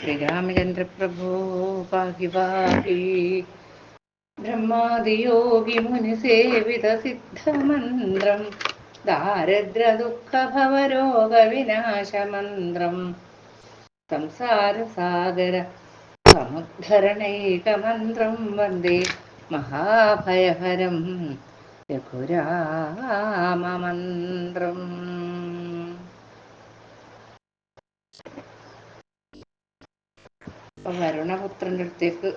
ശ്രീരാമചന്ദ്രപ്രഭോ ഭാഗ്യവാഹി പാഹി ബ്രഹ്മാദിയോഗി മുനിസേവിത സിദ്ധമന്ത്രം ദാരിദ്ര്യ ദുഃഖ ഭവരോഗവിനാശമന്ത്രം സംസാരസാഗര സമുദ്ധരണൈകമന്ത്രം വന്ദേ മഹാഭയഹരം രഘുരാമമന്ത്രം. അപ്പൊ വരുണപുത്രന്റെ അടുത്തേക്ക്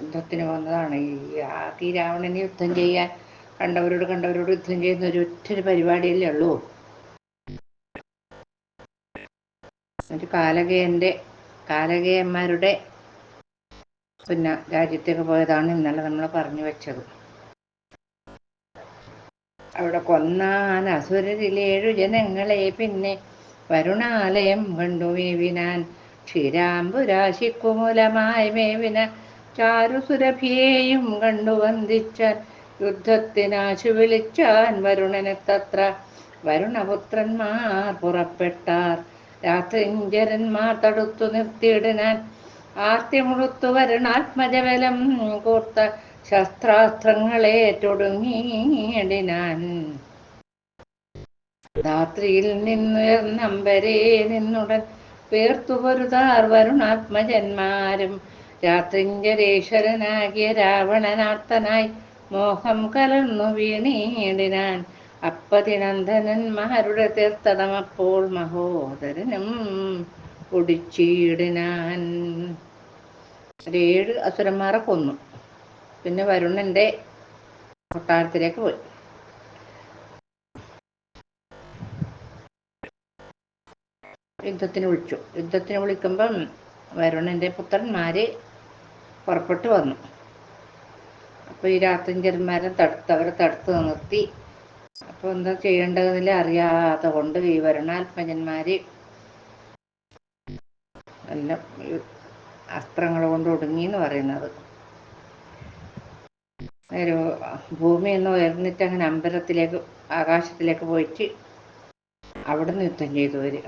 യുദ്ധത്തിന് വന്നതാണ്. ഈ ആകി രാവണനെ യുദ്ധം ചെയ്യാൻ കണ്ടവരോട് കണ്ടവരോട് യുദ്ധം ചെയ്യുന്ന ഒരു ഒറ്റൊരു പരിപാടിയല്ലേ ഉള്ളൂ. ഒരു കാലകേയന്റെ കാലകേയന്മാരുടെ പിന്നെ രാജ്യത്തേക്ക് പോയതാണ് ഇന്നലെ നമ്മൾ പറഞ്ഞു വെച്ചത്. അവിടെ കൊന്നാൻ അസുരരിലേഴു ജനങ്ങളെ പിന്നെ വരുണാലയം കണ്ടു മേവിനാൻ ക്ഷീരാംബുരാശിക്കുമൂലമായി മേവിന ചാരുസുരഭിയെയും കണ്ടു വന്ദിച്ചാൻ യുദ്ധത്തിനാശു വിളിച്ചാൻ വരുണനെ തത്ര വരുണപുത്രന്മാർ പുറപ്പെട്ടാർ. രാത്രിഞ്ചരന്മാർ തടുത്തു നിർത്തിയിടിനാൻ ആർത്തിമുഴുത്തു വരുണാത്മജബലം കൂർത്ത ശസ്ത്രാസ്ത്രങ്ങളെ തൊടുങ്ങിയിടിനാൻ. രാത്രിയിൽ നിന്നുയർന്നമ്പരേ നിന്നുടൻ പേർത്തു പൊരുതാർ വരുണാത്മജന്മാരും രാത്രിഞ്ചരേശ്വരനാകിയ രാവണനാർത്തനായി മോഹം കലർന്നു വീണീടിനാൻ. അപ്പതിനന്ദനന്മാരുടെ തീർത്ഥതമപ്പോൾ മഹോദരനും ഒടിച്ചീടിനാൻ ഏഴ് അസുരന്മാരെ കൊന്നു. പിന്നെ വരുണന്റെ കൊട്ടാരത്തിലേക്ക് പോയി. യുദ്ധത്തിന് വിളിച്ചു. യുദ്ധത്തിന് വിളിക്കുമ്പം വരുണന്റെ പുത്രന്മാര് പുറപ്പെട്ടു വന്നു. അപ്പോൾ ഈ രാത്രിഞ്ചന്മാരെ തടുത്ത് അവരെ തടുത്ത് നിർത്തി. അപ്പൊ എന്താ ചെയ്യേണ്ടതെന്നില്ല അറിയാതെ കൊണ്ട് ഈ വരുണാത്മജന്മാര് എല്ലാം അസ്ത്രങ്ങൾ കൊണ്ട് ഒടുങ്ങി എന്ന് പറയുന്നത്. ഒരു ഭൂമി എന്ന് ഉയർന്നിട്ട് അങ്ങനെ അമ്പലത്തിലേക്ക് ആകാശത്തിലേക്ക് പോയിട്ട് അവിടുന്ന് യുദ്ധം ചെയ്തു വരിക.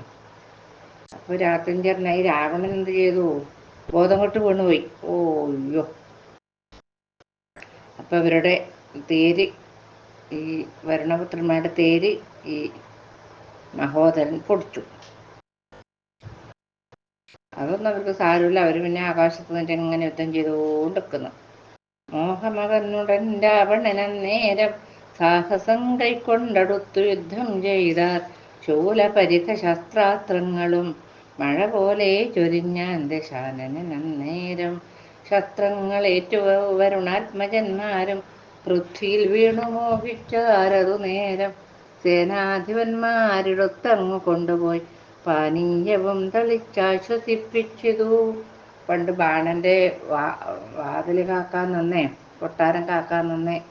അപ്പോൾ രാത്രിഞ്ചേരനായി രാവണൻ എന്ത് ചെയ്തു? ബോധം കൊട്ട് വീണുപോയി ഓ അയ്യോ. അപ്പൊ അവരുടെ തേര് ഈ വരുണപുത്രന്മാരുടെ തേര് ഈ മഹോദരൻ കൊടുത്തു അതൊന്നും അവർക്ക് സാരമില്ല. അവർ പിന്നെ ആകാശത്ത് നിന്നിട്ട് ഇങ്ങനെ യുദ്ധം ചെയ്തുകൊണ്ട് നിൽക്കുന്നു മോഹമകനുടൻ രാവണനന്നേരം സാഹസം കൈക്കൊണ്ടടുത്തു യുദ്ധം ശൂലപരിത ശസ്ത്രാസ്ത്രങ്ങളും മഴ പോലെ നന്നേരം. ശസ്ത്രങ്ങൾ ശസ്ത്രങ്ങളേറ്റു വരുണാത്മജന്മാരും പൃഥ്വിയിൽ വീണു മോഹിച്ചാരതു നേരം. സേനാധിപന്മാരിടത്തങ്ങു കൊണ്ടുപോയി പാനീയവും തളിച്ചാശ്വസിപ്പിച്ചതു. പണ്ട് ബാണന്റെ വാ വാതിൽ കാക്കാൻ നിന്നേ കൊട്ടാരം കാക്കാൻ നിന്നേ.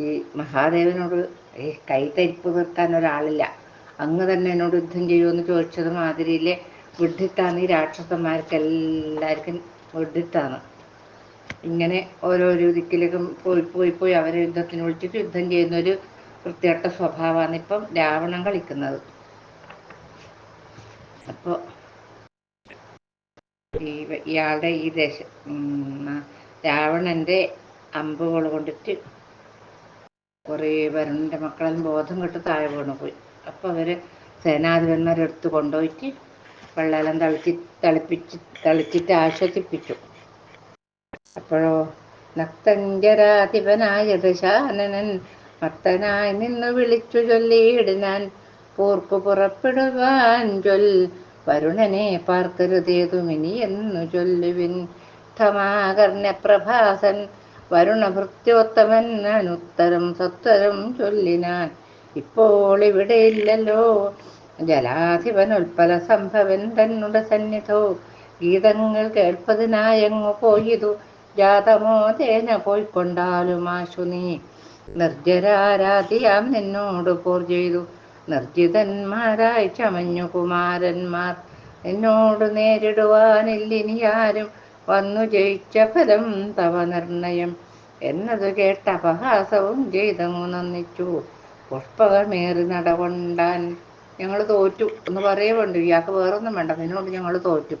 ഈ മഹാദേവനോട് ഈ കൈ തരിപ്പ് നിർത്താൻ ഒരാളില്ല. അങ്ങ് തന്നെ എന്നോട് യുദ്ധം ചെയ്യുമെന്ന് ചോദിച്ചത് മാതിരിയിലെ വിഡിത്താണ് ഈ രാക്ഷസന്മാർക്ക് എല്ലാവർക്കും വിഡിത്താണ് ഇങ്ങനെ ഓരോരോ ദിക്കിലേക്കും പോയി പോയി പോയി അവരെ യുദ്ധത്തിന് വിളിച്ചിട്ട് യുദ്ധം ചെയ്യുന്ന ഒരു വൃത്തികെട്ട സ്വഭാവമാണ് ഇപ്പം രാവണൻ കളിക്കുന്നത്. അപ്പോൾ ഈ ഇയാളുടെ ഈ ദേശ രാവണന്റെ അമ്പുകൾ കൊണ്ടിട്ട് കുറേ വരുണന്റെ മക്കളെല്ലാം ബോധം കെട്ട് താഴെ വീണു പോയി. അപ്പോൾ അവർ സേനാധിപന്മാരെടുത്ത് കൊണ്ടുപോയിട്ട് വെള്ളമെല്ലാം തളിച്ച് തളിപ്പിച്ച് തളിച്ചിട്ട് ആശ്വസിപ്പിച്ചു. അപ്പോഴോ നക്തങ്കരാധിപനായ ദശാനനൻ മത്തനായി നിന്ന് വിളിച്ചു ചൊല്ലിയിടിനാൻ പൂർക്കു പുറപ്പെടുവാൻ ചൊൽ. വരുണനെ പാർക്കരുതേതുമിനി എന്നു ചൊല്ലുവിൻ ധമാകർണ്യ പ്രഭാസൻ വരുണഭൃത്യോത്തമൻ അനുത്തരം സത്വരം ചൊല്ലിനാൻ ഇപ്പോൾ ഇവിടെ ഇല്ലല്ലോ. ജലാധിപൻ ഉൽപ്പല സംഭവൻ തന്നുട സന്നിധോ. ഗീതങ്ങൾ കേൾപ്പതിനായങ്ങു പോയിതു? ജാതമോ തേന പോയിക്കൊണ്ടാലും ആശു നീ. നിർജരാരാധിയാം നിന്നോട് പോർ ചെയ്തു. നിർജിതന്മാരായി ചമഞ്ഞു കുമാരന്മാർ. എന്നോട് നേരിടുവാനില്ലിനി ആരും വന്നു ജയിച്ച ഫലം തവ നിർണയം. എന്നത് കേട്ട അപഹാസവും ചെയ്തങ്ങു നന്ദിച്ചു. പുഷ്പകമേറി നടകൊണ്ടാൻ ഞങ്ങൾ തോറ്റു എന്ന് പറയുന്നുണ്ട്. ഇയാൾക്ക് വേറൊന്നും വേണ്ട. നിന്നോട് ഞങ്ങൾ തോറ്റു.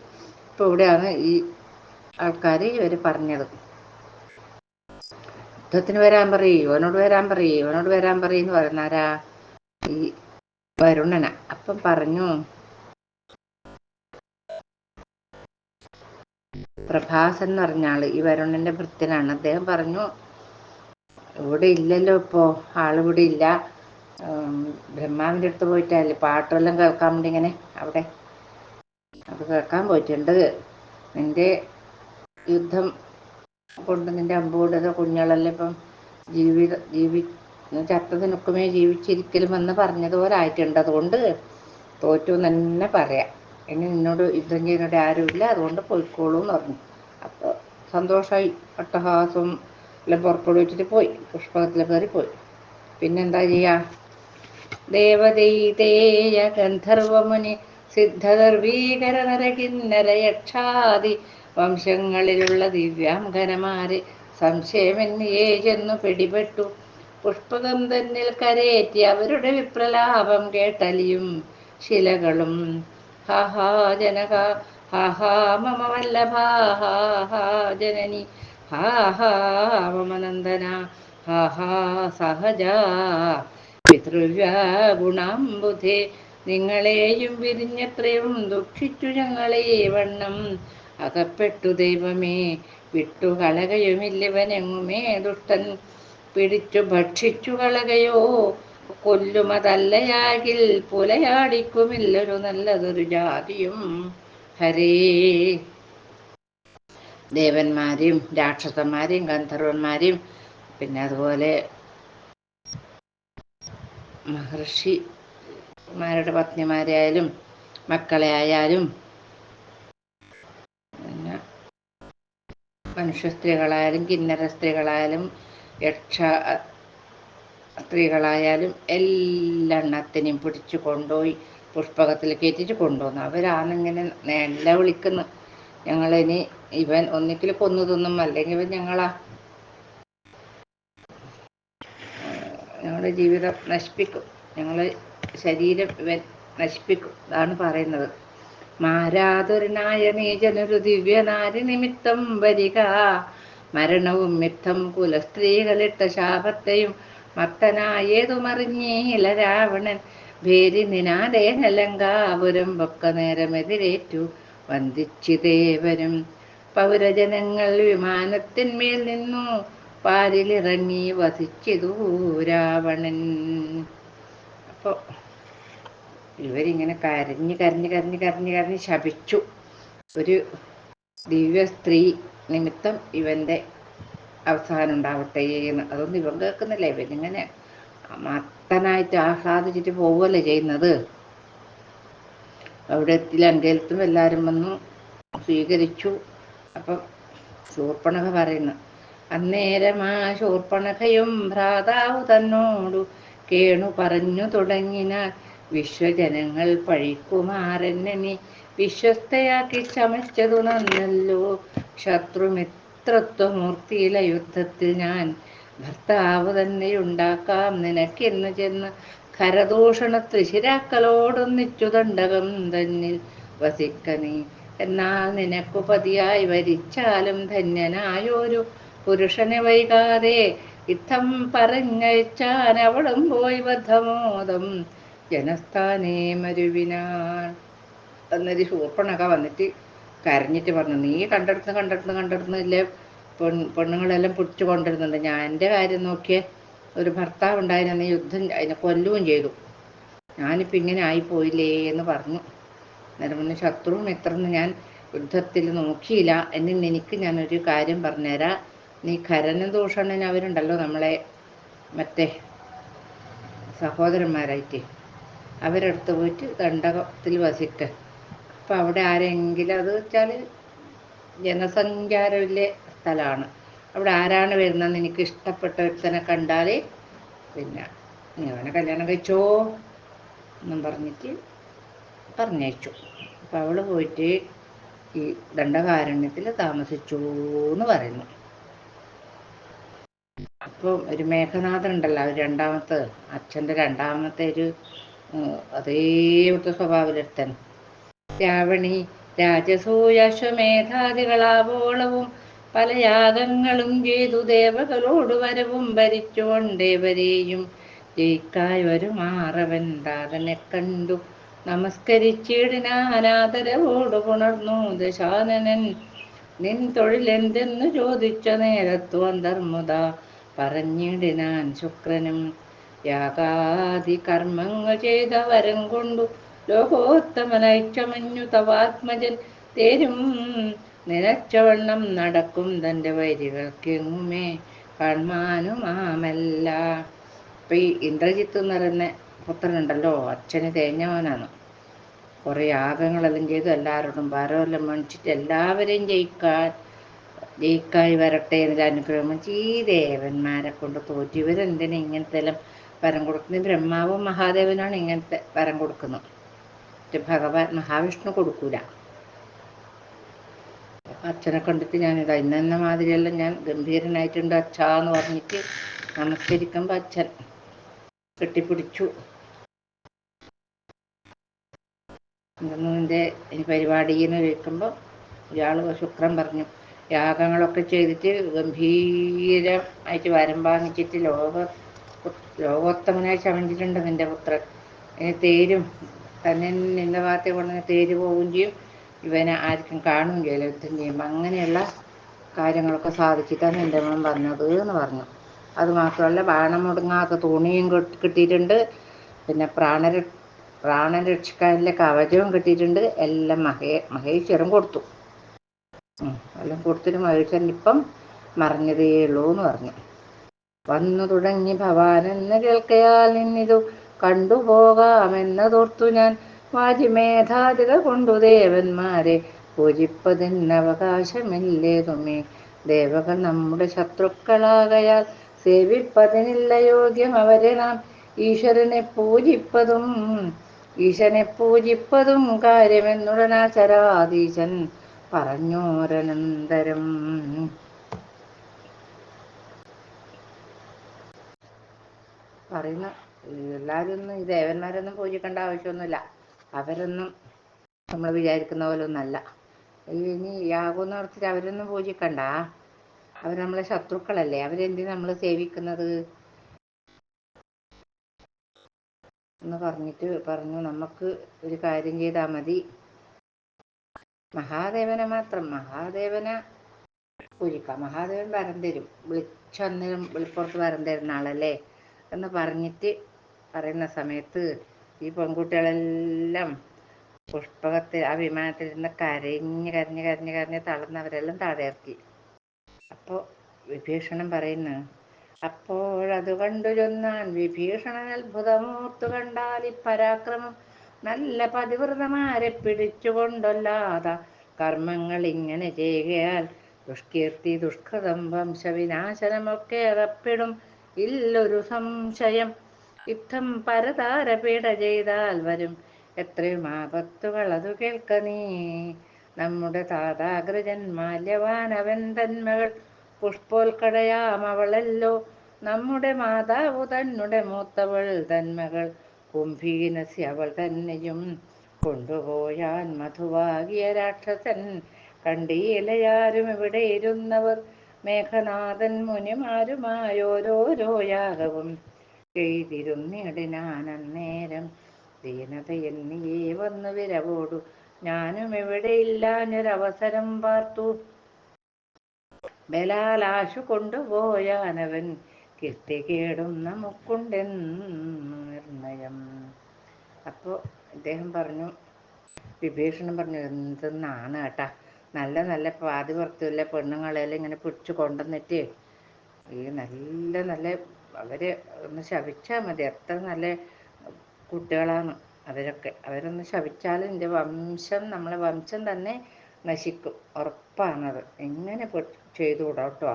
ഇപ്പൊ ഇവിടെയാണ് ഈ ആൾക്കാർ ഇവർ പറഞ്ഞത്. യുദ്ധത്തിന് വരാൻ പറയും ഇവനോട് വരാൻ പറയും ഇവനോട് വരാൻ പറയും പറയുന്നാരാ ഈ വരുണന. അപ്പം പറഞ്ഞു പ്രഭാസൻ എന്ന് പറഞ്ഞ ആൾ ഈ വരുണന്റെ ഭൃത്യനാണ്. അദ്ദേഹം പറഞ്ഞു ഇവിടെ ഇല്ലല്ലോ ഇപ്പോ. ആളിവിടെ ഇല്ല. ബ്രഹ്മാവിന്റെ അടുത്ത് പോയിട്ടല്ലേ പാട്ടെല്ലാം കേൾക്കാൻ വേണ്ടി ഇങ്ങനെ അവിടെ അത് കേൾക്കാൻ പോയിട്ടുണ്ട്. നിന്റെ യുദ്ധം കൊണ്ട് നിന്റെ അമ്പൂടത കുഞ്ഞുകളെല്ലാം ഇപ്പം ജീവിത ജീവി ചത്തതിനൊക്കുമേ ജീവിച്ചിരിക്കലും എന്ന് പറഞ്ഞതുപോലെ ആയിട്ടുണ്ട്. അതുകൊണ്ട് തോറ്റു തന്നെ പറയാം. ഇനി നിന്നോട് യുദ്ധം ചെയ്യുന്നോട് ആരുമില്ല. അതുകൊണ്ട് പോയിക്കോളൂ എന്ന് പറഞ്ഞു. അപ്പോൾ സന്തോഷമായി അട്ടഹാസം എല്ലാം പുറപ്പെടു വെച്ചിട്ട് പോയി. പുഷ്പകത്തിൽ കയറി പോയി പിന്നെന്താ ചെയ്യുക ദേവദൈതേയ ഗന്ധർവമുനി സിദ്ധദർവീകര നരകിന്നര യക്ഷാദി വംശങ്ങളിലുള്ള ദിവ്യാംഗനമാരെ സംശയമെന്നിയേ ചെന്നു പിടിപെട്ടു. പുഷ്പകം തന്നിൽ കരേറ്റി അവരുടെ വിപ്രലാപം കേട്ടലിയും ശിലകളും. ഹാഹാ ജനക ഹാഹാ മമ ഹാഹാ ജനനി ഹാഹാ മമ ഹാഹാ സഹജ പിതൃവ്യാഗുണാംബുധേ നിങ്ങളെയും വിരിഞ്ഞത്രയും ദുഃഖിച്ചു ഞങ്ങളെ വണ്ണം. അകപ്പെട്ടു ദൈവമേ വിട്ടു കളകയുമില്ലവനെങ്ങുമേ ദുഷ്ടൻ. പിടിച്ചു ഭക്ഷിച്ചു കളകയോ കൊല്ലുമതല്ലയാകിൽ പുലയാടിക്കുമില്ലൊരു നല്ലതൊരു ജാതിയും. ഹരേ. ദേവന്മാരെയും രാക്ഷസന്മാരെയും ഗന്ധർവന്മാരെയും പിന്നെ അതുപോലെ മഹർഷിമാരുടെ പത്നിമാരായാലും മക്കളെ ആയാലും പിന്നെ മനുഷ്യ സ്ത്രീകളായാലും കിന്നര സ്ത്രീകളായാലും യക്ഷ സ്ത്രീകളായാലും എല്ലെണ്ണത്തിനെയും പിടിച്ചു കൊണ്ടുപോയി പുഷ്പകത്തിൽ കയറ്റിട്ട് കൊണ്ടുവന്നു. അവരാണിങ്ങനെ നല്ല വിളിക്കുന്നു. ഞങ്ങളിനി ഇവൻ ഒന്നിക്കൽ കൊന്നു തിന്നും. അല്ലെങ്കിൽ ഇവൻ ഞങ്ങളാ ഞങ്ങളുടെ ജീവിതം നശിപ്പിക്കും. ഞങ്ങളെ ശരീരം ഇവൻ നശിപ്പിക്കും. അതാണ് പറയുന്നത്. മാരാതുരനായ നീജനൊരു ദിവ്യനാരി നിമിത്തം വരിക. മരണവും മിത്തം കുലസ്ത്രീകളിട്ട ശാപത്തെയും മത്തനായേതുമറിഞ്ഞീല രാവണൻ ഭേരി നിനാദേ നലങ്കാപുരം പൊക്ക നേരമെതിരേറ്റു വന്ദിച്ചിതേവരും പൗരജനങ്ങൾ വിമാനത്തിന്മേൽ നിന്നു. പാലിലിറങ്ങി വസിച്ചതു രാവണൻ. അപ്പോൾ ഇവരിങ്ങനെ കരഞ്ഞ് കരഞ്ഞ് കരഞ്ഞ് കരഞ്ഞ് കരഞ്ഞ് ശപിച്ചു. ഒരു ദിവ്യ സ്ത്രീ നിമിത്തം ഇവന്റെ അവസാനം ഉണ്ടാവട്ടെ എന്ന്. അതൊന്നും ഇവൻ കേൾക്കുന്നില്ല. ഇവനിങ്ങനെ മത്തനായിട്ട് ആഹ്ലാദിച്ചിട്ട് പോവല്ലേ ചെയ്യുന്നത്. അവിടെ എത്തി ലങ്കയിലത്തും എല്ലാവരും വന്നു. സ്വീകരിച്ചു. അപ്പം ശൂർപ്പണക പറയുന്നു. അന്നേരമാ ശൂർപ്പണഖയും ഭ്രാതാവു തന്നോടു കേണു പറഞ്ഞു തുടങ്ങിന വിശ്വജനങ്ങൾ പഴിക്കുമാരനെ വിശ്വസ്തയാക്കി ചമച്ചതു നന്നല്ലോ. ശത്രുമിത്രത്വമൂർത്തിയിലെ യുദ്ധത്തിൽ ഞാൻ ഭർത്താവ് തന്നെ ഉണ്ടാക്കാം നിനക്കെന്ന് ചെന്ന് ഖരദൂഷണ ത്രിശിരാക്കളോടൊന്നിച്ചു ദണ്ഡകം തന്നിൽ വസിക്ക നീ എന്നാൽ നിനക്കു പതിയായി വരിച്ചാലും ധന്യനായൊരു പുരുഷനെ വൈകാതെ ഇത്തം പറഞ്ഞയച്ചാൻ അവളും പോയി ബദ്ധമോദം. ജനസ്ഥാനേ മരുവിനാൾ. എന്നൊരു ശൂർപ്പണൊക്കെ വന്നിട്ട് കരഞ്ഞിട്ട് പറഞ്ഞു നീ കണ്ടെടുത്ത് കണ്ടെടുത്ത് കണ്ടെടുന്നില്ലേ പെൺ പെണ്ണുങ്ങളെല്ലാം പിടിച്ചു കൊണ്ടിരുന്നുണ്ട് ഞാൻ എന്റെ കാര്യം നോക്കിയേ ഒരു ഭർത്താവ് ഉണ്ടായിരുന്നു യുദ്ധം അതിനെ കൊല്ലുകയും ചെയ്തു. ഞാനിപ്പോൾ ഇങ്ങനെ ആയിപ്പോയില്ലേ എന്ന് പറഞ്ഞു. അന്നേരം മുന്നേ ശത്രുവും മിത്രന്ന് ഞാൻ യുദ്ധത്തിൽ നോക്കിയില്ല. എന്നിൽ എനിക്ക് ഞാനൊരു കാര്യം പറഞ്ഞുതരാം. നീ കരനും ദൂഷണനും അവരുണ്ടല്ലോ നമ്മളെ മറ്റേ സഹോദരന്മാരായിട്ട്. അവരടുത്ത് പോയിട്ട് ദണ്ഡകത്തിൽ വസിക്ക അപ്പം അവിടെ ആരെങ്കിലും അത് വെച്ചാൽ ജനസഞ്ചാരമില്ല സ്ഥലമാണ്. അവിടെ ആരാണ് വരുന്നതെന്ന് എനിക്ക് ഇഷ്ടപ്പെട്ട ഒരുത്തനെ കണ്ടാൽ പിന്നെ നീ അവനെ കല്യാണം കഴിച്ചോ എന്നും പറഞ്ഞിട്ട് പറഞ്ഞയച്ചു. അപ്പം അവൾ പോയിട്ട് ഈ ദണ്ഡകാരണ്യത്തിൽ താമസിച്ചു എന്ന് പറയുന്നു. അപ്പോൾ ഒരു മേഘനാഥൻ ഉണ്ടല്ലോ ഒരു രണ്ടാമത്തെ അച്ഛന്റെ രണ്ടാമത്തെ ഒരു അതേ സ്വഭാവത്തിലെടുത്തൻ രാവണി രാജസൂയശ്വമേധാദികളാവോളവും പല യാഗങ്ങളും ചെയ്തു ദേവകളോട് വരവും ഭരിച്ചുകൊണ്ടേവരെയും ജയിക്കായി വരുമാറവൻ താതനെ കണ്ടു. നമസ്കരിച്ചിടിനാനാദരവോട് പുണർന്നു. ദശാനനൻ നിൻ തൊഴിലെന്തെന്നു ചോദിച്ച നേരത്തു അന്തർമുത പറഞ്ഞിടിനാൻ ശുക്രനും. യാഗാദി കർമ്മങ്ങൾ ചെയ്ത വരം കൊണ്ടു ലോകോത്തമനായി ചമഞ്ഞു തവാത്മജൻ തേരും. നിലച്ചവണ്ണം നടക്കും തന്റെ വൈരികൾക്കെങ്ങുമേ? കാണുമാനുമാമല്ല ഇപ്പം ഈ ഇന്ദ്രജിത്ത് എന്ന് പറയുന്ന പുത്രനുണ്ടല്ലോ അച്ഛന് തേഞ്ഞവനാണ്. കുറേ യാഗങ്ങളെല്ലാം ചെയ്തു എല്ലാവരോടും ഭാരമെല്ലാം മേടിച്ചിട്ട് എല്ലാവരെയും ജയിക്കാൻ ജയിക്കായി വരട്ടെ എന്നൊരു അനുഗ്രഹം. ഈ ദേവന്മാരെ കൊണ്ട് തോറ്റു. ഇവരെന്തിനാ ഇങ്ങനത്തെ എല്ലാം വരം കൊടുക്കുന്നത്? ബ്രഹ്മാവും മഹാദേവനാണ് ഇങ്ങനത്തെ വരം കൊടുക്കുന്നത്. ഭഗവാൻ മഹാവിഷ്ണു കൊടുക്കൂല. അച്ഛനെ കണ്ടിട്ട് ഞാൻ ഞാനിതാ ഇന്നെന്ന മാതിരിയെല്ലാം ഞാൻ ഗംഭീരനായിട്ടുണ്ട് അച്ഛാന്ന് പറഞ്ഞിട്ട് നമസ്കരിക്കുമ്പോൾ അച്ഛൻ കെട്ടിപ്പിടിച്ചു. എന്റെ ഈ പരിപാടിന്ന് ചോദിക്കുമ്പോൾ ഇയാൾ ശുക്രൻ പറഞ്ഞു. യാഗങ്ങളൊക്കെ ചെയ്തിട്ട് ഗംഭീരമായിട്ട് വരം വാങ്ങിച്ചിട്ട് ലോക ലോകോത്തമനായി ചമഞ്ഞിട്ടുണ്ട് നിന്റെ പുത്രൻ. ഇനി തേരും തന്നെ നിന്റെ ഭാഗത്തെ കൊണ്ട് തേര് പോവുകയും ചെയ്യും. ഇവനെ ആർക്കും കാണുകയും ചെയ്യില്ല യുദ്ധം ചെയ്യും അങ്ങനെയുള്ള കാര്യങ്ങളൊക്കെ സാധിച്ചിട്ടാണ് എന്റെ മോൻ പറഞ്ഞത് എന്ന് പറഞ്ഞു. അത് മാത്രമല്ല ബാണം മുടങ്ങാത്ത തുണിയും കിട്ടിയിട്ടുണ്ട്. പിന്നെ പ്രാണര പ്രാണരക്ഷിക്കാനുള്ള കവചവും കിട്ടിയിട്ടുണ്ട്. എല്ലാം മഹേ മഹേശ്വരം കൊടുത്തു. എല്ലാം കൊടുത്തിട്ട് മരിച്ചാൽ ഇപ്പം മറിഞ്ഞതേ ഉള്ളൂ എന്ന് പറഞ്ഞു. വന്നു തുടങ്ങി ഭവാനെന്ന് കേൾക്കയാൽ നിന്നിതു കണ്ടുപോകാമെന്നതോർത്തു ഞാൻ. വാജിമേധാതിക കൊണ്ടു ദേവന്മാരെ പൂജിപ്പതിനവകാശമില്ലേതുമേ ദേവകൾ നമ്മുടെ ശത്രുക്കളാകയാൽ സേവിപ്പതിനില്ല യോഗ്യം അവരെ നാം. ഈശ്വരനെ പൂജിപ്പതും ഈശനെ പൂജിപ്പതും കാര്യമെന്നുടനാചരാധീശൻ പറഞ്ഞോരനന്തരം. പറയുന്ന എല്ലാവരും ഒന്നും ഈ ദേവന്മാരൊന്നും പൂജിക്കേണ്ട ആവശ്യമൊന്നുമില്ല. അവരൊന്നും നമ്മൾ വിചാരിക്കുന്ന പോലെ ഒന്നല്ല ഇനി യാഗം നടത്തിയിട്ട് അവരൊന്നും പൂജിക്കണ്ട. അവർ നമ്മളെ ശത്രുക്കളല്ലേ. അവരെന്തിനു നമ്മൾ സേവിക്കുന്നത്? എന്ന് പറഞ്ഞിട്ട് പറഞ്ഞു. നമുക്ക് ഒരു കാര്യം ചെയ്താൽ മതി. മഹാദേവനെ മാത്രം മഹാദേവനെ പൂജിക്കാം മഹാദേവൻ വരം തരും വിളിച്ചന്നേരം വിളിപ്പുറത്ത് വരം തരുന്ന ആളല്ലേ എന്ന് പറഞ്ഞിട്ട് പറയുന്ന സമയത്ത് ഈ പെൺകുട്ടികളെല്ലാം പുഷ്പകത്തിൽ ആ വിമാനത്തിൽ നിന്ന് കരഞ്ഞ് കരഞ്ഞ് കരഞ്ഞ് കരഞ്ഞ് തളർന്നവരെല്ലാം താഴെ അപ്പോൾ വിഭീഷണൻ പറയുന്നു അപ്പോഴത് കണ്ടു ചൊന്നാൻ വിഭീഷണൻ അത്ഭുതമൂർത്തു കണ്ടാൽ ഈ പരാക്രമം നല്ല പതിവ്രതമാരെ പിടിച്ചുകൊണ്ടല്ലാത കർമ്മങ്ങൾ ഇങ്ങനെ ചെയ്യുകയാൽ ദുഷ്കീർത്തി ദുഷ്കൃതം വംശവിനാശനമൊക്കെ അകപ്പെടും. ഇല്ലൊരു സംശയം. യുദ്ധം പരതാരപീഠ ചെയ്താൽ വരും. എത്രയും ആപത്തുകൾ അതു കേൾക്ക നീ. നമ്മുടെ താതാഗ്രജൻ മാല്യവാനവൻ തന്മകൾ പുഷ്പോൽക്കടയാം അവളല്ലോ. നമ്മുടെ മാതാവ് തന്നെ മൂത്തവൾ തന്മകൾ കുംഭീനസി അവൾ തന്നെയും കൊണ്ടുപോയാൻ മധുവാകിയ രാക്ഷസൻ കണ്ടീലയാരും ഇവിടെ ഇരുന്നവർ മേഘനാഥൻ മുനിമാരുമായോരോരോ യാഗവും ചെയ്തിരുന്നിടിനാനന്നേരം ദീനതയെന്നിയേ വന്നു വിരവോടു. ഞാനും ഇവിടെ ഇല്ലാഞ്ഞൊരവസരം പാർത്തു. ബലാലാശു കൊണ്ടുപോയാനവൻ കീർത്തികേടും നമുക്കുണ്ടെന്ന് നിർണയം. അപ്പോൾ അദ്ദേഹം പറഞ്ഞു വിഭീഷണൻ പറഞ്ഞു എന്തെന്നാണ് കേട്ടാ നല്ല നല്ല പാതി പാതിപുറത്തുള്ള പെണ്ണുങ്ങളെല്ലാം ഇങ്ങനെ പിടിച്ചു കൊണ്ടുവന്നിട്ട് ഈ നല്ല നല്ല അവരെ ഒന്ന് ശവിച്ചാൽ മതി. എത്ര നല്ല കുട്ടികളാണ് അവരൊക്കെ. അവരൊന്ന് ശവിച്ചാലും എന്റെ വംശം നമ്മളെ വംശം തന്നെ നശിക്കും. ഉറപ്പാണത്. എങ്ങനെ ചെയ്തുകൂടാ കേട്ടോ?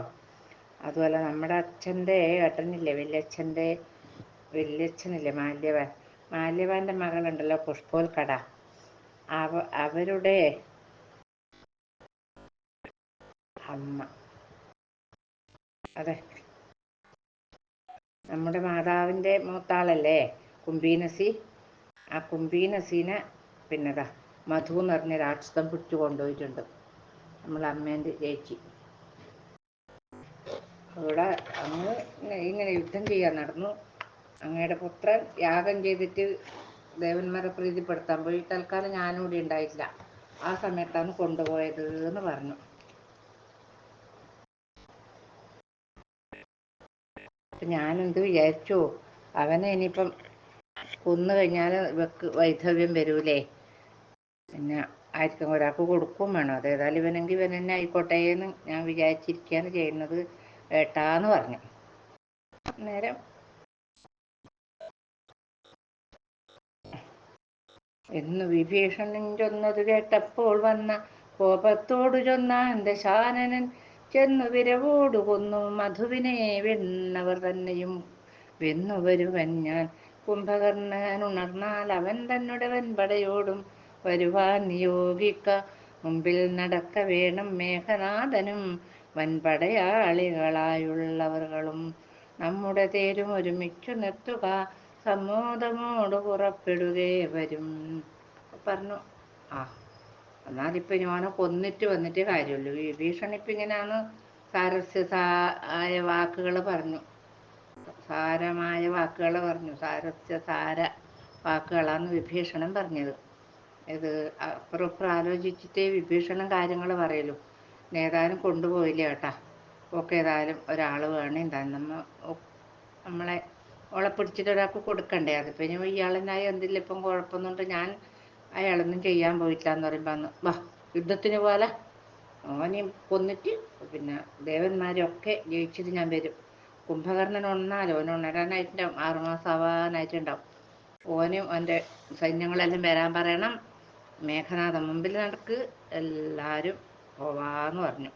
അതുപോലെ നമ്മുടെ അച്ഛന്റെ ഏട്ടനില്ലേ വലിയച്ഛന്റെ വലിയച്ഛനില്ലേ മാല്യവൻ. മാല്യവാന്റെ മകളുണ്ടല്ലോ പുഷ്പോൽക്കട. അവ അവരുടെ അമ്മ. അതെ. നമ്മുടെ മാതാവിന്റെ മൂത്താളല്ലേ കുംഭീനസി. ആ കുംഭീനസീനെ പിന്നെതാ മധു എന്ന് പറഞ്ഞ രാക്ഷസം പിടിച്ചു കൊണ്ടുപോയിട്ടുണ്ട്. നമ്മളെ അമ്മേന്റെ ചേച്ചി. അവിടെ അങ്ങ് ഇങ്ങനെ യുദ്ധം ചെയ്യാൻ നടന്നു. അങ്ങയുടെ പുത്രൻ യാഗം ചെയ്തിട്ട് ദേവന്മാരെ പ്രീതിപ്പെടുത്താൻ പോയി. തൽക്കാലം ഞാനും കൂടി ഉണ്ടായില്ല ആ സമയത്താണ് കൊണ്ടുപോയത് എന്ന് പറഞ്ഞു. ഞാനെന്ത് വിചാരിച്ചു? അവനെ ഇനിയിപ്പം കൊന്നു കഴിഞ്ഞാൽ ഇവക്ക് വൈധവ്യം വരൂലേ. പിന്നെ ആയിരിക്കും ഒരാൾക്ക് കൊടുക്കും വേണം. അതേതായാലും ഇവനെങ്കിൽ ഇവൻ തന്നെ ആയിക്കോട്ടെ എന്ന് ഞാൻ വിചാരിച്ചിരിക്കുകയാണ് ചെയ്യുന്നത്. ഏട്ടാന്ന് പറഞ്ഞു. നേരം എന്ന് വിഭീഷണൻ കേട്ടപ്പോൾ വന്ന കോപത്തോടു ചൊന്നാൻ ദശാനനൻ ചെന്നു വിരവോടു കൊന്നു മധുവിനെ വെണ്ണവർ തന്നെയും വെന്നു വരുവൻ ഞാൻ. കുംഭകർണൻ ഉണർന്നാൽ അവൻ തന്നെ വെൺപടയോടും വരുവാൻ നിയോഗിക്ക. മുമ്പിൽ നടക്ക വേണം മേഘനാഥനും വൻപടയാളികളായുള്ളവർകളും നമ്മുടെ തേരും ഒരുമിച്ചു നിർത്തുക. സമ്മോദമോട് പുറപ്പെടുകേ വരും. പറഞ്ഞു. ആ എന്നാലിപ്പോൾ ഞാനെ കൊന്നിട്ട് വന്നിട്ട് കാര്യമുള്ളൂ. വിഭീഷണിപ്പം ഇങ്ങനെയാണ് സാരസ്യസായ വാക്കുകൾ പറഞ്ഞു. സാരമായ വാക്കുകൾ പറഞ്ഞു. സാരസ്യസാര വാക്കുകളാണ് വിഭീഷണം പറഞ്ഞത്. ഇത് അപ്പുറപ്പുറം ആലോചിച്ചിട്ടേ വിഭീഷണം കാര്യങ്ങൾ പറയലൂ. ഏതായാലും കൊണ്ടുപോയില്ല കേട്ടാ. ഒക്കെ ഏതായാലും ഒരാൾ വേണേ എന്താ നമ്മ നമ്മളെ ഓളെ പിടിച്ചിട്ട് ഒരാൾക്ക് കൊടുക്കണ്ടേ? അതിപ്പോൾ ഇനി ഇയാളെന്നായി എന്തില്ല ഇപ്പം കുഴപ്പമൊന്നുണ്ട് ഞാൻ അയാളൊന്നും ചെയ്യാൻ പോയിട്ടില്ല എന്ന് പറയുമ്പോൾ അന്ന് വാ യുദ്ധത്തിന് പോലെ ഓനെ കൊന്നിട്ട് പിന്നെ ദേവന്മാരൊക്കെ ജയിച്ചിട്ട് ഞാൻ വരും. കുംഭകർണൻ ഒന്നാലോ? ഓൻ ഉണരാനായിട്ടുണ്ടാവും ആറുമാസം ആവാനായിട്ടുണ്ടാവും ഓനും അവന്റെ സൈന്യങ്ങളെല്ലാം വരാൻ പറയണം. മേഘനാഥൻ മുമ്പിൽ നടക്ക്. എല്ലാവരും പോവാന്ന് പറഞ്ഞു.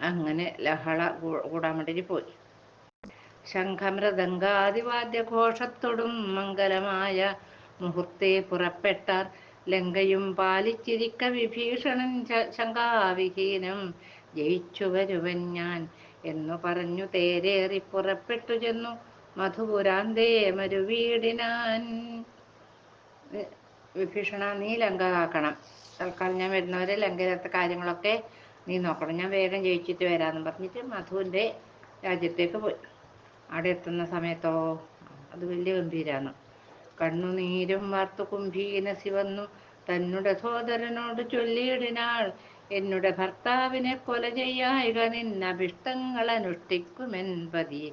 അങ്ങനെ ലഹള കൂടാൻ വേണ്ടിയിട്ട് പോയി. ശംഖമൃദംഗാദിവാദ്യഘോഷത്തോടും മംഗലമായ മുഹൂർത്തെ പുറപ്പെട്ടാർ. ലങ്കയും പാലിച്ചിരിക്ക വിഭീഷണൻ ശങ്കാവിഹീനം ജയിച്ചു വരുവൻ ഞാൻ എന്നു പറഞ്ഞു തേരേറി പുറപ്പെട്ടു ചെന്നു. മധുപുരാന്തേ മരുവീടിനാൻ. വിഭീഷണ നീ ലങ്ക കാക്കണം തൽക്കാലം ഞാൻ വരുന്നവരെ ലങ്കയിലത്തെ കാര്യങ്ങളൊക്കെ നീ നോക്കണം. ഞാൻ വേഗം ജയിച്ചിട്ട് വരാമെന്ന് പറഞ്ഞിട്ട് മധുവിന്റെ രാജ്യത്തേക്ക് പോയി. അവിടെ എത്തുന്ന സമയത്തോ? അത് വലിയ ഗംഭീരാണ്. കണ്ണുനീരും വാർത്തു കുംഭീന ശിവന്നു തന്നുടെ സോദരനോട് ചൊല്ലിയിടിനാൾ. എന്നുടെ ഭർത്താവിനെ കൊല ചെയ്യായിക നിന്നഭിഷ്ടങ്ങൾ അനുഷ്ഠിക്കുമെൻ പതി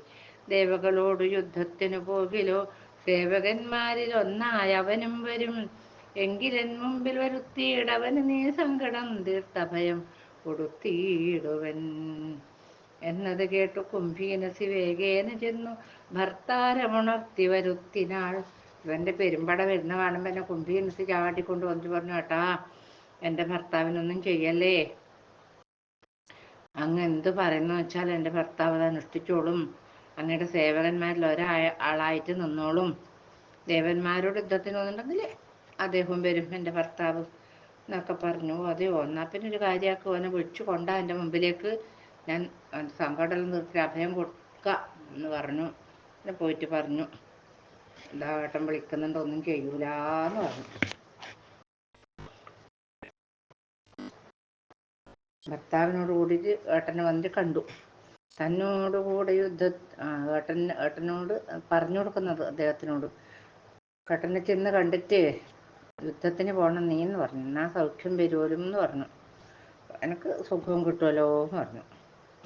ദേവകളോട് യുദ്ധത്തിനു പോകിലോ? സേവകന്മാരിൽ ഒന്നായവനും വരും. എങ്കിലെൻ മുമ്പിൽ വരുത്തിയിടവന് നീ സങ്കടം തീർത്ത ഭയം കൊടുത്തിയിടുവൻ എന്നത് കേട്ടു കുംഭീനസി വേഗേന ചെന്നു ഭർത്താരമുണർത്തി വരുത്തിനാൾ. ഇവന്റെ പെരുമ്പട വരുന്ന കാണുമ്പോൾ എന്നെ കുംഭീനസി ചാടിക്കൊണ്ട് വന്നു പറഞ്ഞു കേട്ടാ എന്റെ ഭർത്താവിനൊന്നും ചെയ്യല്ലേ? അങ്ങ് എന്ത് പറയുന്നു വെച്ചാൽ എന്റെ ഭർത്താവ് അത് അനുഷ്ഠിച്ചോളും. അങ്ങയുടെ സേവകന്മാരിൽ ഒരാളായിട്ട് നിന്നോളും. ദേവന്മാരോട് യുദ്ധത്തിന് അദ്ദേഹം വരും എന്റെ ഭർത്താവ് എന്നൊക്കെ പറഞ്ഞു. അതെയോ എന്നാൽ പിന്നെ ഒരു കാര്യമാക്കി ഓനെ വിളിച്ചു കൊണ്ടാ എന്റെ മുമ്പിലേക്ക് ഞാൻ സങ്കടം നിർത്തി അഭയം കൊടുക്ക എന്ന് പറഞ്ഞു. പിന്നെ പോയിട്ട് പറഞ്ഞു. എന്താ ഏട്ടൻ വിളിക്കുന്നുണ്ട് ഒന്നും ചെയ്യൂലെന്ന് പറഞ്ഞു. ഭർത്താവിനോട് കൂടിയിട്ട് ഏട്ടനെ വന്നിട്ട് കണ്ടു. തന്നോട് കൂടെ യുദ്ധ ഏട്ടൻ ഏട്ടനോട് പറഞ്ഞു കൊടുക്കുന്നത് അദ്ദേഹത്തിനോട്. ഏട്ടനെ ചെന്ന് കണ്ടിട്ട് യുദ്ധത്തിന് പോകണം നീ എന്ന് പറഞ്ഞു. എന്നാ സൗഖ്യം വരുമല്ലോ എന്ന് പറഞ്ഞു. എനിക്ക് സുഖം കിട്ടുമല്ലോ എന്ന് പറഞ്ഞു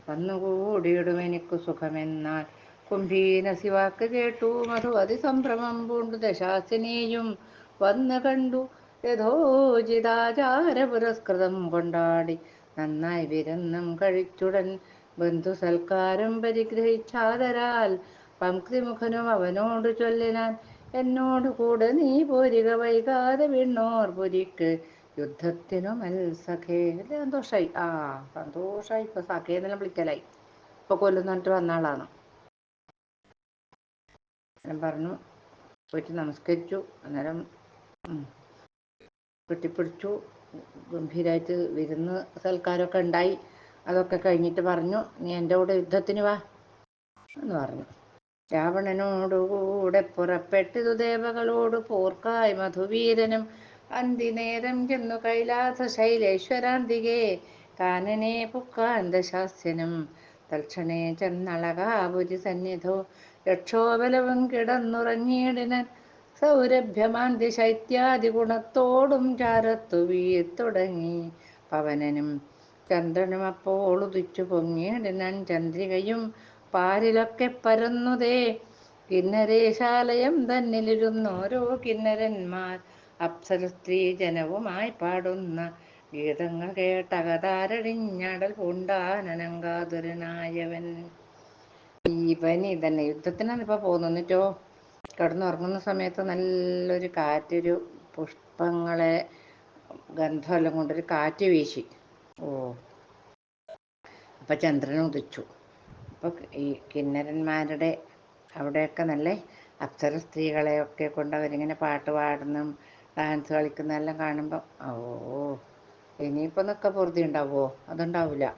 വന്നുകൂടിയിടും എനിക്ക് സുഖമെന്നാൽ. കുംഭീന വാക്ക് കേട്ടു. മധുവതി സംഭ്രമം പൂണ്ടു. ദശാസിനെയും വന്നു കണ്ടു. യഥോചിതാചാര പുരസ്കൃതം കൊണ്ടാടി. നന്നായി വിരുന്നും കഴിച്ചുടൻ ബന്ധു സൽക്കാരം പരിഗ്രഹിച്ചാതരാൽ. പങ്ക്തിമുഖനും അവനോട് ചൊല്ലിനാൻ എന്നോട് കൂടെ നീ പോരുക വൈകാതെ വിണ്ണോർ പുരിക്ക്. യുദ്ധത്തിനു മത്സഖേ സന്തോഷായി. ആ സന്തോഷായി. ഇപ്പൊ സഖേന്നെല്ലാം വിളിക്കലായി. ഇപ്പൊ കൊല്ലുന്നിട്ട് വന്ന ആളാണ്. പറഞ്ഞു പോയിട്ട് നമസ്കരിച്ചു. അന്നേരം കെട്ടിപ്പിടിച്ചു ഗംഭീരായിട്ട് വിരുന്ന് സൽക്കാരമൊക്കെ ഉണ്ടായി. അതൊക്കെ കഴിഞ്ഞിട്ട് പറഞ്ഞു നീ എന്റെ കൂടെ യുദ്ധത്തിന് വാ. എന്ന് പറഞ്ഞു. രാവണനോടുകൂടെ പുറപ്പെട്ടിതു ദേവകളോട് പോർക്കായി മധുവീരനും അന്തിനേരം ചെന്നു കൈലാസ ശൈലേശ്വരാന്തികെ കാനനെ പുക്കാന്തശാസ്യനും. തൽക്ഷണേ ചെന്നളകാപുരി സന്നിധോ. രക്ഷോബലവും കിടന്നുറങ്ങിയിടിനൻ സൗരഭ്യമാന്തി ശൈത്യാദി ഗുണത്തോടും ചാരത്തു വീത്തുടങ്ങി പവനനും ചന്ദ്രനും അപ്പോൾ ഉദിച്ചു പൊങ്ങിയിടിനൻ ചന്ദ്രികയും പാരിലൊക്കെ പരന്നുതേ. കിന്നരേശാലയം തന്നിലിരുന്നോരോ കിന്നരന്മാർ. അപ്സര സ്ത്രീ ജനവുമായി പാടുന്ന ഗീതങ്ങൾ കേട്ടകതാരടിഞ്ഞടൽ പൂണ്ടാനനങ്കാതുരനായവൻ ഇവനി തന്നെ യുദ്ധത്തിനാണ് ഇപ്പൊ പോന്നിട്ടോ കിടന്നുറങ്ങുന്ന സമയത്ത് നല്ലൊരു കാറ്റൊരു പുഷ്പങ്ങളെ ഗന്ധമെല്ലാം കൊണ്ടൊരു കാറ്റ് വീശി. ഓ. അപ്പൊ ചന്ദ്രൻ ഉദിച്ചു. അപ്പോൾ ഈ കിന്നരന്മാരുടെ അവിടെയൊക്കെ നല്ല അപ്സര സ്ത്രീകളെയൊക്കെ കൊണ്ട് അവരിങ്ങനെ പാട്ട് പാടുന്നു ഡാൻസ് കളിക്കുന്നതെല്ലാം കാണുമ്പോൾ ഓ ഇനിയിപ്പോൾ നിൽക്ക പൊറുതി ഉണ്ടാവുമോ അതുണ്ടാവില്ല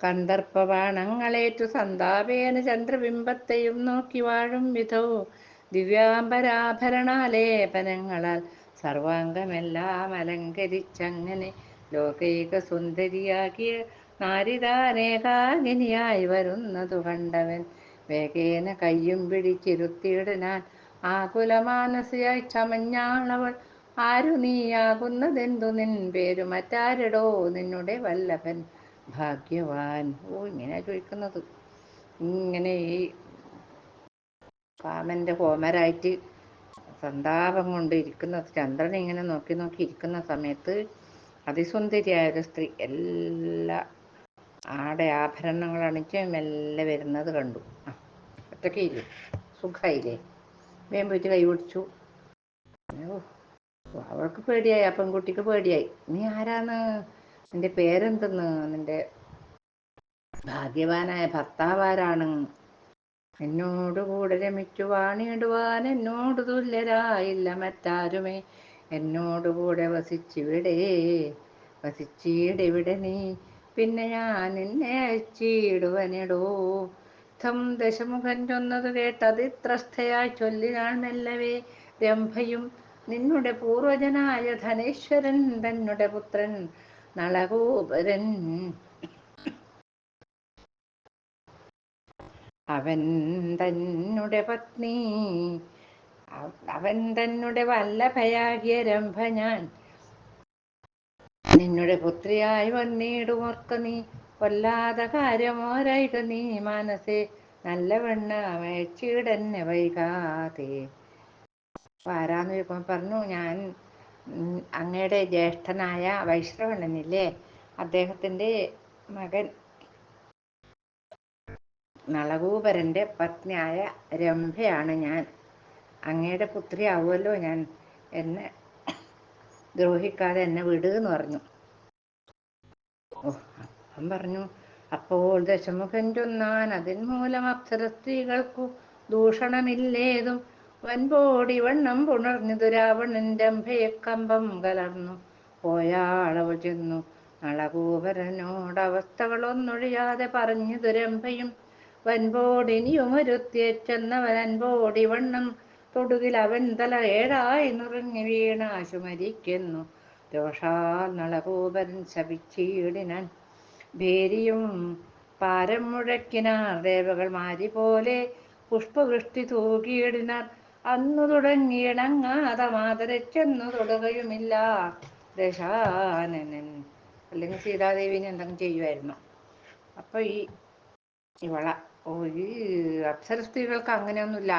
കന്ദർപ്പബാണങ്ങളേറ്റു സന്താപേന ചന്ദ്രബിംബത്തെയും നോക്കി വാഴും വിധവും ദിവ്യാംബരാഭരണാലേപനങ്ങളാൽ സർവാംഗമെല്ലാം അലങ്കരിച്ചങ്ങനെ ലോകൈക സുന്ദരിയാക്കിയ നാരിതാനേകാകിനിയായി വരുന്നതു കണ്ടവൻ വേഗേന കയ്യും പിടിച്ചിരുത്തിയിടനാൻ ആകുലമാനസിയായി ചമഞ്ഞാളവൾ ആരു നീയാകുന്നതെന്തു നിൻ പേരു? മറ്റാരിടോ നിന്നുടെ വല്ലഭൻ ഭാഗ്യവാൻ. ഓ ഇങ്ങനെ ചോദിക്കുന്നത്. ഇങ്ങനെ ഈ കാമന്റെ ഹോമരായിട്ട് സന്താപം കൊണ്ട് ഇരിക്കുന്ന ഇങ്ങനെ നോക്കി നോക്കി ഇരിക്കുന്ന സമയത്ത് അതിസുന്ദരിയായ ഒരു സ്ത്രീ എല്ലാ ആടെ ആഭരണങ്ങൾ അണിച്ച് മെല്ലെ വരുന്നത് കണ്ടു. ഒറ്റക്കയില്ലേ സുഖമായില്ലേ വേം പോയിട്ട് കൈ പിടിച്ചു. അവൾക്ക് പേടിയായി ആ പെൺകുട്ടിക്ക് പേടിയായി. നീ ആരാന്ന്? നിന്റെ പേരെന്തെന്ന്? നിന്റെ ഭാഗ്യവാനായ ഭർത്താവാരാണ്. എന്നോട് കൂടെ രമിച്ചു വാണിടുവാൻ എന്നോട് തുല്യരായില്ല മറ്റാരുമേ. എന്നോട് കൂടെ വസിച്ചിവിടെ വസിച്ചിടിവിടെ നീ? പിന്നെ ഞാൻ നിന്നെ അയച്ചിടുവനെടോ ഥം ദശമുഖൻ ചൊന്നത് കേട്ടതിത്രസ്ഥയായി ചൊല്ലിനാൾ മെല്ലവേ രംഭയും നിന്നുടെ പൂർവജനായ ധനേശ്വരൻ തന്നുടെ പുത്രൻ നളകൂപരൻ അവൻ തന്നുടെ പത്നി അവൻ തന്നുടെ വല്ലഭയാകിയ രംഭ ഞാൻ. നിന്നുടെ പുത്രിയായി വന്നിടുമോർക്ക നീ? കൊല്ലാത കാര്യമോരായിട്ട് നീ മനസ്സെ നല്ലവണ്ണ അമയച്ചിടന്നെ വൈകാതെ. ആരാന്ന് ചോദിക്കുമ്പോൾ പറഞ്ഞു ഞാൻ അങ്ങയുടെ ജ്യേഷ്ഠനായ വൈശ്രവണനില്ലേ അദ്ദേഹത്തിന്റെ മകൻ നളകൂപരന്റെ പത്നിയായ രംഭയാണ് ഞാൻ. അങ്ങയുടെ പുത്രിയാവുമല്ലോ ഞാൻ എന്നെ ദ്രോഹിക്കാതെ എന്നെ വിട് എന്ന് പറഞ്ഞു. അവൻ പറഞ്ഞു അപ്പോൾ ദശമുഖൻ ചൊന്നാൻ അതിൻ മൂലം അപ്സര സ്ത്രീകൾക്കു ദൂഷണമില്ലേതും? വൻപോടി വണ്ണം പുണർന്നു ദുരാവണന്റെ അംഭയക്കമ്പം കമ്പം കലർന്നു. പോയാളവൾ ചെന്നു. നളകൂപരനോടവസ്ഥകളൊന്നൊഴിയാതെ പറഞ്ഞു ദുരംഭയും വൻപോടിനിയുമൊരുത്തിയെച്ചെന്നവൻ അൻപോടി വണ്ണം തൊടുകിൽ അവൻ തല ഏഴായി നുറങ്ങി വീണ ആശുമരിക്കുന്നു നളകൂപരൻ ശപിച്ചീടിനാൻ. ഭേരിയും പാരം മുഴക്കിനാർ ദേവകൾ മാരി പോലെ പുഷ്പവൃഷ്ടി തൂക്കിയിടിനാർ അന്നു തുടങ്ങിയിണങ്ങാതെ മാതരച്ചെന്നു തൊടുകയുമില്ല. ദശാനനൻ. അല്ലെങ്കിൽ സീതാദേവിനെ എന്തെങ്കിലും ചെയ്യുമായിരുന്നു അപ്പൊ ഈ ഇവള ഈ അപ്സര സ്ത്രീകൾക്ക് അങ്ങനെയൊന്നുമില്ല.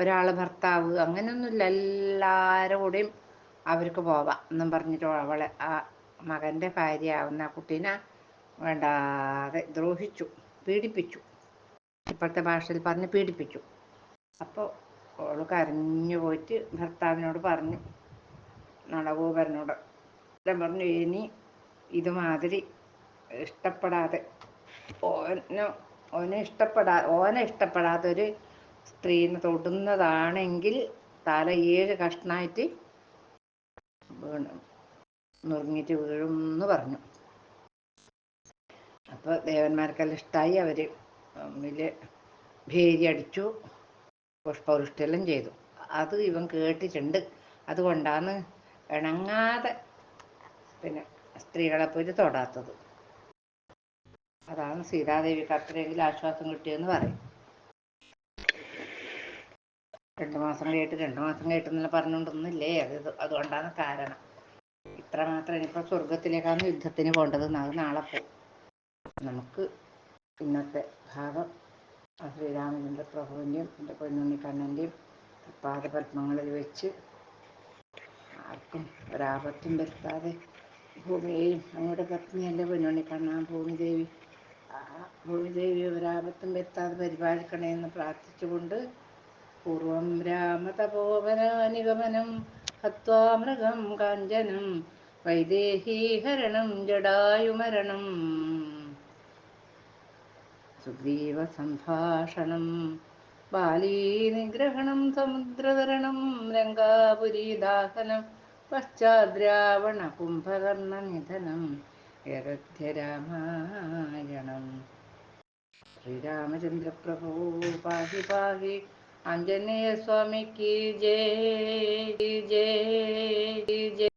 ഒരാൾ ഭർത്താവ് അങ്ങനെയൊന്നുമില്ല. എല്ലാവരോടെയും അവർക്ക് പോവാം എന്നും പറഞ്ഞിട്ട് അവളെ ആ മകന്റെ ഭാര്യയാവുന്ന ആ കുട്ടീനെ വേണ്ടാതെ ദ്രോഹിച്ചു പീഡിപ്പിച്ചു. ഇപ്പോഴത്തെ ഭാഷയിൽ പറഞ്ഞ് പീഡിപ്പിച്ചു. അപ്പോൾ അവൾ കരഞ്ഞു പോയിട്ട് ഭർത്താവിനോട് പറഞ്ഞു നടകൂപരനോട് പറഞ്ഞു ഇനി ഇതുമാതിരി ഇഷ്ടപ്പെടാതെ ഓന് ഓനെ ഇഷ്ടപ്പെടാ ഓനെ ഇഷ്ടപ്പെടാത്തൊരു സ്ത്രീനെ തൊടുന്നതാണെങ്കിൽ തല ഏഴ് കഷ്ണായിട്ട് വീണ് നുറുങ്ങിയിട്ട് വീഴും എന്ന് പറഞ്ഞു. അപ്പോൾ ദേവന്മാർക്കെല്ലാം ഇഷ്ടമായി അവർ വലിയ ഭേരി അടിച്ചു പുഷ്പവൃഷ്ടിയെല്ലാം ചെയ്തു. അത് ഇവൻ കേട്ടിട്ടുണ്ട്. അതുകൊണ്ടാണ് ഇണങ്ങാതെ പിന്നെ സ്ത്രീകളെ പോയി തൊടാത്തത്. അതാണ് സീതാദേവിക്ക് അത്രയെങ്കിലും ആശ്വാസം കിട്ടിയെന്ന് പറയും. രണ്ടു മാസം കഴിയിട്ട് രണ്ടു മാസം കഴിയിട്ടെന്നെല്ലാം പറഞ്ഞുകൊണ്ടൊന്നുമില്ലേ? അത് അതുകൊണ്ടാണ് കാരണം. ഇത്ര മാത്രം ഇനിയിപ്പോൾ സ്വർഗത്തിലേക്കാണ് യുദ്ധത്തിന് പോകേണ്ടത് നാളെ പോകും നമുക്ക് ഇന്നത്തെ ഭാഗം ശ്രീരാമചന്ദ്ര പ്രഭുവിന്റെയും എന്റെ പൊന്നുണ്ണിക്കണ്ണന്റെയും പാദപത്മങ്ങളിൽ വെച്ച് ആർക്കും ഒരാപത്തും വരുത്താതെ ഭൂമിയെയും അങ്ങോട്ട് പത്നിയല്ലേ പൊന്നുണ്ണിക്കണ്ണ ഭൂമിദേവി. ആ ഭൂമിദേവി ഒരാപത്തും വരുത്താതെ പരിപാലിക്കണേ എന്ന് പ്രാർത്ഥിച്ചുകൊണ്ട് പൂർവം രാമതപോവനാനിഗമനം ഹത്വാ മൃഗം കാഞ്ചനം വൈദേഹീഹരണം ജടായുമരണം സുഗ്രീവസംഭാഷണം ബാലീനിഗ്രഹണം സമുദ്രതരണം ലങ്കാപുരീദാഹനം പശ്ചാദ്രാവണ കുംഭകർണനിധനം രാമായണം ശ്രീരാമചന്ദ്രപ്രഭു പാഹി പാഹി ఆంజనేయ స్వామికి జయ జయ జయ